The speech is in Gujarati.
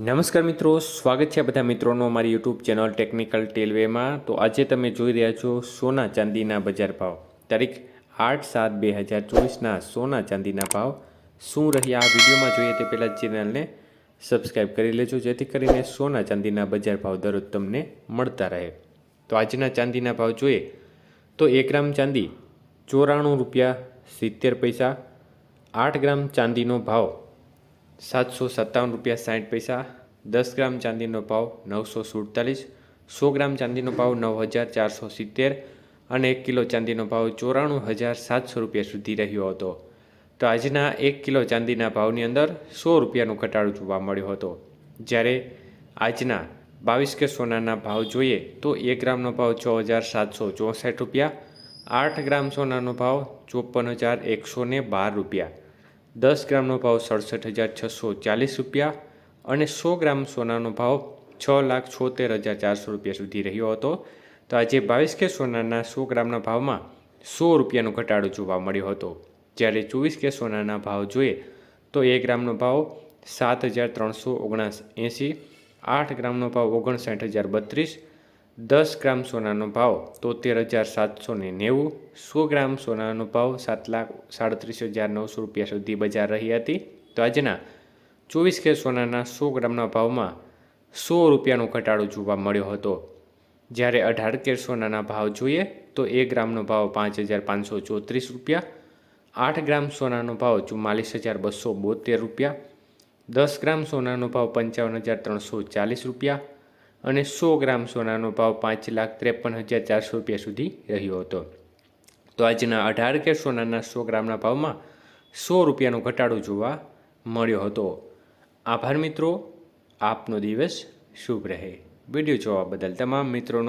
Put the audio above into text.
નમસ્કાર મિત્રો, સ્વાગત છે બધા મિત્રોનો અમારી યુટ્યુબ ચેનલ ટેકનિકલ ટેલવેમાં તો આજે તમે જોઈ રહ્યા છો સોના ચાંદીના બજાર ભાવ. તારીખ આઠ સાત બે હજાર ચોવીસના સોના ચાંદીના ભાવ. શું રહ્યા આ વિડીયોમાં જોઈએ તે પહેલાં ચેનલને સબસ્ક્રાઈબ કરી લેજો, જેથી કરીને સોના ચાંદીના બજાર ભાવ દરરોજ તમને મળતા રહે. તો આજના ચાંદીના ભાવ જોઈએ. તો એક ગ્રામ ચાંદી ચોરાણું રૂપિયા સિત્તેર પૈસા, આઠ ગ્રામ ચાંદીનો ભાવ સાતસો સત્તાવન રૂપિયા સાઠ પૈસા, દસ ગ્રામ ચાંદીનો ભાવ નવસો સુડતાલીસ, સો ગ્રામ ચાંદીનો ભાવ નવ હજાર ચારસો સિત્તેર અને એક કિલો ચાંદીનો ભાવ ચોરાણું હજાર સાતસો રૂપિયા સુધી રહ્યો હતો. તો આજના એક કિલો ચાંદીના ભાવની અંદર સો રૂપિયાનો ઘટાડો જોવા મળ્યો હતો. જ્યારે આજના બાવીસ કે સોનાના ભાવ જોઈએ તો એક ગ્રામનો ભાવ છ હજાર સાતસો ચોસઠ રૂપિયા, આઠ ગ્રામ સોનાનો ભાવ ચોપન હજાર એકસો બાર રૂપિયા. દસ ગ્રામનો ભાવ સડસઠ હજાર છસો ચાલીસ રૂપિયા અને સો ગ્રામ સોનાનો ભાવ છ લાખ છોતેર હજાર ચારસો રૂપિયા સુધી રહ્યો હતો. તો આજે બાવીસ કે સોનાના સો ગ્રામના ભાવમાં સો રૂપિયાનો ઘટાડો જોવા મળ્યો હતો. જ્યારે ચોવીસ કે સોનાના ભાવ જોઈએ તો એક ગ્રામનો ભાવ સાત હજાર ત્રણસો ઓગણાસ એંસી આઠ ગ્રામનો ભાવ ઓગણસાઠ હજાર બત્રીસ દસ ગ્રામ સોનાનો ભાવ તોતેર હજાર સાતસો ને નેવું, સો ગ્રામ સોનાનો ભાવ સાત લાખ સાડત્રીસ હજાર નવસો રૂપિયા સુધી બજાર રહી હતી. તો આજના ચોવીસ કે સોનાના સો ગ્રામના ભાવમાં સો રૂપિયાનો ઘટાડો જોવા મળ્યો હતો. જ્યારે અઢાર કેર સોનાના ભાવ જોઈએ તો એક ગ્રામનો ભાવ પાંચ હજાર પાંચસો ચોત્રીસ રૂપિયા, આઠ ગ્રામ સોનાનો ભાવ ચુમ્માલીસ હજાર બસો બોતેર રૂપિયા, દસ ગ્રામ સોનાનો ભાવ પંચાવન હજાર ત્રણસો ચાલીસ રૂપિયા અને સો ગ્રામ સોનાનો ભાવ પાંચ લાખ ત્રેપન હજાર ચારસો રૂપિયા સુધી રહ્યો હતો. તો આજના અઢાર કે સોનાના સો ગ્રામના ભાવમાં સો રૂપિયાનો ઘટાડો જોવા મળ્યો હતો. આભાર મિત્રો, આપનો દિવસ શુભ રહે. વીડિયો જોવા બદલ તમામ મિત્રોનો